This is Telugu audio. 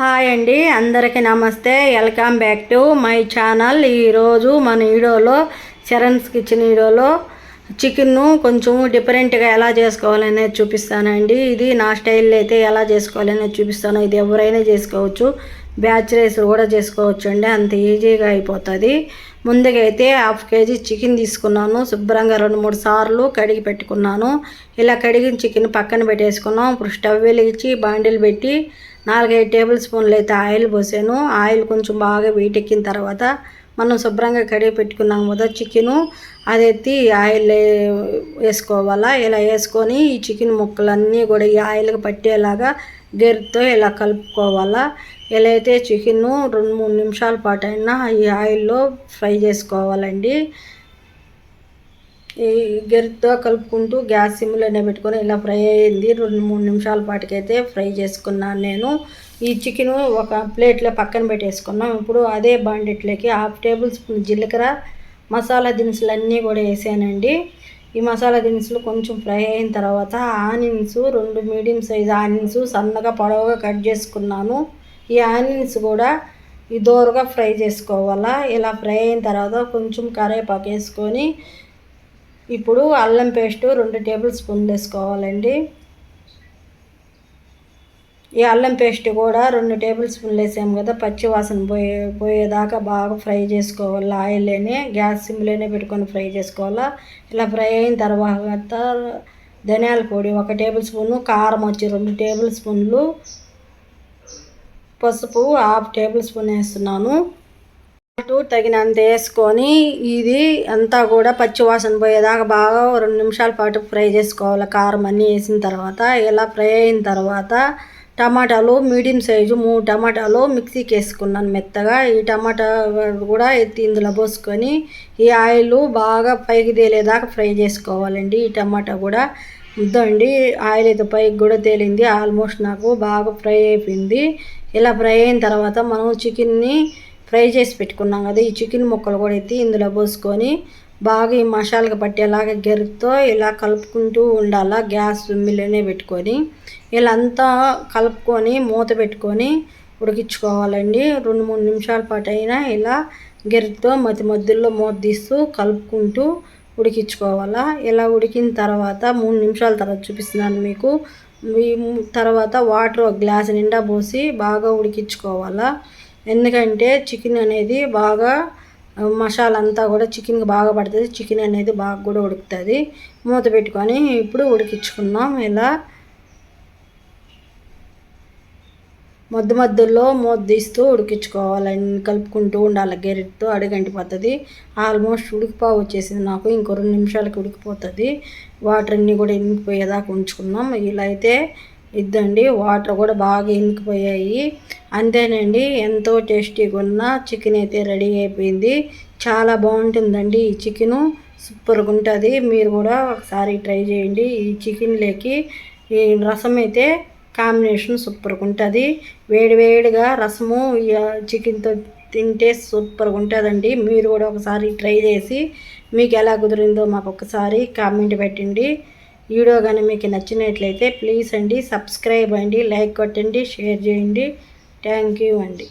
హాయ్ అండి అందరికీ నమస్తే. Welcome back to my channel. ఈరోజు మన వీడియోలో చరణ్స్ కిచెన్ వీడియోలో చికెన్ను కొంచెం డిఫరెంట్గా ఎలా చేసుకోవాలనేది చూపిస్తానండి. ఇది నా స్టైల్లో అయితే ఎలా చేసుకోవాలనేది చూపిస్తాను. ఇది ఎవరైనా చేసుకోవచ్చు. బ్యాచులర్స్ కూడా చేసుకోవచ్చు అండి అంత ఈజీగా అయిపోతుంది. ముందుగా అయితే హాఫ్ కేజీ చికెన్ తీసుకున్నాను. శుభ్రంగా రెండు మూడు సార్లు కడిగి పెట్టుకున్నాను. ఇలా కడిగిన చికెన్ పక్కన పెట్టేసుకున్నాం. ఇప్పుడు స్టవ్ వెలిగించి బాండిల్ పెట్టి నాలుగైదు టేబుల్ స్పూన్లు అయితే ఆయిల్ పోసాను. ఆయిల్ కొంచెం బాగా వీటెక్కిన తర్వాత మనం శుభ్రంగా కడిగి పెట్టుకున్నాం కదా చికెను. అది ఎత్తి ఆయిల్ వేసుకోవాలా? ఇలా వేసుకొని ఈ చికెన్ ముక్కలన్నీ కూడా ఈ ఆయిల్కి పట్టేలాగా గెరితో ఇలా కలుపుకోవాలా? ఇలా అయితే చికెన్ రెండు మూడు నిమిషాల పాటు అయినా ఈ ఆయిల్లో ఫ్రై చేసుకోవాలండి. ఈ గరితో కలుపుకుంటూ గ్యాస్ సిమ్లోనే పెట్టుకొని ఇలా ఫ్రై అయ్యింది రెండు మూడు నిమిషాల పాటికైతే ఫ్రై చేసుకున్నాను నేను. ఈ చికెన్ ఒక ప్లేట్లో పక్కన పెట్టేసుకున్నాం. ఇప్పుడు అదే బాండెట్లోకి హాఫ్ టేబుల్ స్పూన్ జీలకర్ర మసాలా దినుసులు అన్నీ కూడా వేసానండి. ఈ మసాలా దినుసులు కొంచెం ఫ్రై అయిన తర్వాత ఆనియన్స్ రెండు మీడియం సైజ్ ఆనియన్స్ సన్నగా పొడవుగా కట్ చేసుకున్నాను. ఈ ఆనియన్స్ కూడా ఈ దోరగా ఫ్రై చేసుకోవాలా. ఇలా ఫ్రై అయిన తర్వాత కొంచెం కరేపాకు వేసుకొని ఇప్పుడు అల్లం పేస్టు రెండు టేబుల్ స్పూన్లు వేసుకోవాలండి. ఈ అల్లం పేస్ట్ కూడా రెండు టేబుల్ స్పూన్లు వేసాము కదా పచ్చి వాసన పోయే పోయేదాకా బాగా ఫ్రై చేసుకోవాలి ఆయిల్లోనే గ్యాస్ సిమ్లోనే పెట్టుకొని ఫ్రై చేసుకోవాలా. ఇలా ఫ్రై అయిన తర్వాత ధనియాల పొడి ఒక టేబుల్ స్పూను కారం వచ్చి రెండు టేబుల్ స్పూన్లు పసుపు హాఫ్ టేబుల్ స్పూన్ వేస్తున్నాను. తగినంత వేసుకొని ఇది అంతా కూడా పచ్చివాసన పోయేదాకా బాగా రెండు నిమిషాల పాటు ఫ్రై చేసుకోవాలి. కారం అన్నీ వేసిన తర్వాత ఇలా ఫ్రై అయిన తర్వాత టమాటాలు మీడియం సైజు మూడు టమాటాలు మిక్సీకి వేసుకున్నాను మెత్తగా. ఈ టమాటా కూడా ఎత్తి ఇందులో పోసుకొని ఈ ఆయిల్ బాగా పైకి తేలేదాకా ఫ్రై చేసుకోవాలండి. ఈ టమాటా కూడా ముద్దండి. ఆయిల్ అయితే పైకి కూడా తేలింది. ఆల్మోస్ట్ నాకు బాగా ఫ్రై అయిపోయింది. ఇలా ఫ్రై అయిన తర్వాత మనం చికెన్ని ఫ్రై చేసి పెట్టుకున్నాం కదా ఈ చికెన్ ముక్కలు కూడా ఎత్తి ఇందులో పోసుకొని బాగా ఈ మసాలకు పట్టేలాగా గెరుతో ఇలా కలుపుకుంటూ ఉండాలా గ్యాస్ మిల్లునే పెట్టుకొని. ఇలా అంతా కలుపుకొని మూత పెట్టుకొని ఉడికించుకోవాలండి. రెండు మూడు నిమిషాల పాటు అయినా ఇలా గెరితో మధ్య మధ్యలో మూత తీస్తూ కలుపుకుంటూ ఉడికించుకోవాలా. ఇలా ఉడికిన తర్వాత మూడు నిమిషాల తర్వాత చూపిస్తున్నాను మీకు. తర్వాత వాటర్ ఒక గ్లాస్ నిండా పోసి బాగా ఉడికించుకోవాలా. ఎందుకంటే చికెన్ అనేది బాగా మసాలా అంతా కూడా చికెన్కి బాగా పడుతుంది. చికెన్ అనేది బాగా కూడా ఉడుకుతుంది. మూత పెట్టుకొని ఇప్పుడు ఉడికించుకున్నాం ఇలా మధ్య మధ్యలో మూత తీస్తూ ఉడికించుకోవాలని కలుపుకుంటూ ఉండాలి. గెరెట్తో అడుగంటి పద్ధతి ఆల్మోస్ట్ ఉడికిపో వచ్చేసింది నాకు. ఇంకో రెండు నిమిషాలకి ఉడికిపోతుంది. వాటర్ అన్నీ కూడా ఇంకిపోయేదాకా ఉంచుకున్నాం ఇలా అయితే ఇద్దండి. వాటర్ కూడా బాగా ఇంకిపోయాయి. అంతేనండి ఎంతో టేస్టీగా ఉన్న చికెన్ అయితే రెడీ అయిపోయింది. చాలా బాగుంటుందండి ఈ చికెను. సూపర్గా ఉంటుంది. మీరు కూడా ఒకసారి ట్రై చేయండి ఈ చికెన్లోకి. ఈ రసం అయితే కాంబినేషన్ సూపర్గా ఉంటుంది. వేడివేడిగా రసము చికెన్తో తింటే సూపర్గా ఉంటుందండి. మీరు కూడా ఒకసారి ట్రై చేసి మీకు ఎలా కుదిరిందో మాకు ఒకసారి కామెంట్ పెట్టండి. వీడియో కానీ మీకు నచ్చినట్లయితే ప్లీజ్ అండి సబ్స్క్రైబ్ అండి లైక్ కొట్టండి షేర్ చేయండి. థ్యాంక్ యూ అండి.